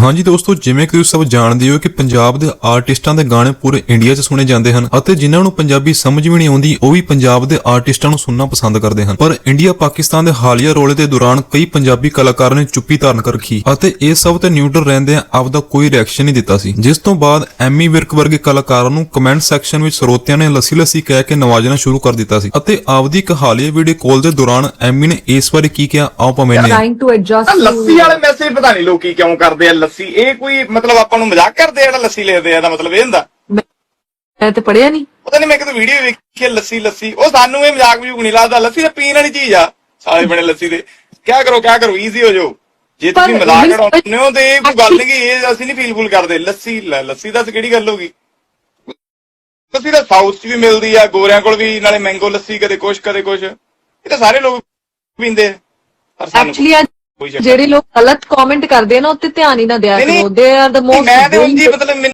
ਹਾਂਜੀ ਦੋਸਤੋ ਜਿਵੇਂ ਕਿ ਤੁਸੀਂ ਸਭ ਜਾਣਦੇ ਹੋ ਕਿ ਪੰਜਾਬ ਦੇ ਆਰਟਿਸਟਾਂ ਦੇ ਗਾਣੇ ਪੂਰੇ ਇੰਡੀਆ 'ਚ ਸੁਣੇ ਜਾਂਦੇ ਹਨ ਅਤੇ ਜਿਨ੍ਹਾਂ ਨੂੰ ਪੰਜਾਬੀ ਸਮਝ ਵੀ ਨਹੀਂ ਆਉਂਦੀ ਉਹ ਵੀ ਪੰਜਾਬ ਦੇ ਆਰਟਿਸਟਾਂ ਨੂੰ ਸੁਣਨਾ ਪਸੰਦ ਕਰਦੇ ਹਨ। ਪਰ ਇੰਡੀਆ ਪਾਕਿਸਤਾਨ ਦੇ ਹਾਲੀਆ ਰੋਲੇ ਦੇ ਦੌਰਾਨ ਕਈ ਪੰਜਾਬੀ ਕਲਾਕਾਰਾਂ ਨੇ ਚੁੱਪੀ ਧਾਰਨ ਕਰ ਰੱਖੀ ਅਤੇ ਇਹ ਸਭ ਤੇ ਨਿਊਟਰਲ ਰਹਿੰਦਿਆਂ ਆਪਦਾ ਕੋਈ ਰਿਐਕਸ਼ਨ ਨਹੀਂ ਦਿੱਤਾ ਸੀ। ਜਿਸ ਤੋਂ ਬਾਅਦ ਐਮੀ ਵਿਰਕ ਵਰਗੇ ਕਲਾਕਾਰਾਂ ਨੂੰ ਕਮੈਂਟ ਸੈਕਸ਼ਨ ਵਿੱਚ ਸਰੋਤਿਆਂ ਨੇ ਲੱਸੀ ਲੱਸੀ ਕਹਿ ਕੇ ਨਵਾਜਣਾ ਸ਼ੁਰੂ ਕਰ ਦਿੱਤਾ ਸੀ ਅਤੇ ਆਪਦੀ ਇੱਕ ਹਾਲੀਆ ਵੀਡੀਓ ਕਾਲ ਦੇ ਦੌਰਾਨ ਐਮੀ ਨੇ ਇਸ ਬਾਰੇ ਕੀ ਕਿਹਾ ਆਓ ਭਾਵੇਂ ਨੇ ਲੱਸੀ ਵਾਲੇ ਮੈਸੇਜ ਪਤਾ ਨਹੀਂ ਲੋਕੀ ਕਿਉਂ ਕਰਦੇ ਆ ਲੱਸੀ ਇਹ ਕੋਈ ਮਤਲਬ ਆਪਾਂ ਨੂੰ ਮਜ਼ਾਕ ਕਰਦੇ ਆ ਜਿਹੜਾ ਲੱਸੀ ਲਿਖਦੇ ਆ ਇਹਦਾ ਮਤਲਬ ਇਹ ਹੁੰਦਾ। ਮੈਂ ਤੇ ਪੜਿਆ ਨਹੀਂ ਪਤਾ ਨਹੀਂ ਮੈਂ ਕਿਤੇ ਵੀਡੀਓ ਵੇਖੀ ਆ ਲੱਸੀ ਲੱਸੀ। ਉਹ ਸਾਨੂੰ ਇਹ ਮਜ਼ਾਕ ਵੀ ਨਹੀਂ ਲੱਗਦਾ। ਲੱਸੀ ਤਾਂ ਪੀਣ ਵਾਲੀ ਚੀਜ਼ ਆ ਸਾਲੇ ਬਣੇ ਲੱਸੀ ਦੇ। ਕਿਆ ਕਰੋ ਕਿਆ ਕਰੋ ਈਜ਼ੀ ਹੋ ਜਾਓ। ਜੇ ਤੁਸੀਂ ਪਰ ਮਜ਼ਾਕ ਉਡਾਉਂਦੇ ਹੋ ਤੇ ਇਹ ਕੋਈ ਗੱਲ ਨਹੀਂ ਕਿ ਇਹ ਅਸੀਂ ਨਹੀਂ ਫੀਲ ਫੁਲ ਕਰਦੇ। ਲੱਸੀ ਲੈ, ਲੱਸੀ ਦਾ ਕਿਹੜੀ ਗੱਲ ਹੋ ਗਈ? ਲੱਸੀ ਤਾਂ ਸਾਊਥ 'ਚ ਵੀ ਮਿਲਦੀ ਆ ਗੋਰਿਆਂ ਕੋਲ ਵੀ ਨਾਲੇ ਮੈਂਗੋ ਲੱਸੀ ਕਦੇ ਕੁਛ ਕਦੇ ਕੁਛ। ਇਹ ਤਾਂ ਸਾਰੇ ਲੋਕ ਪੀਂਦੇ ਆ। ਪਰ ਸਾਨੂੰ ਐਕਚੁਅਲੀ ਕੋਈ ਚੱਕਰ ਜਿਹੜੇ ਲੋਕ ਗਲਤ ਕਮੈਂਟ ਕਰਦੇ ਆ ਨਾ ਉੱਤੇ ਧਿਆਨ ਹੀ ਨਾ ਦਿਆ ਨਹੀਂ। ਕਰੋ ਦੇ ਆਰ ਦ ਨਹੀਂ, ਮੋਸਟ ਮੈਂ ਤੇ ਉਂਝ ਹੀ ਮਤਲਬ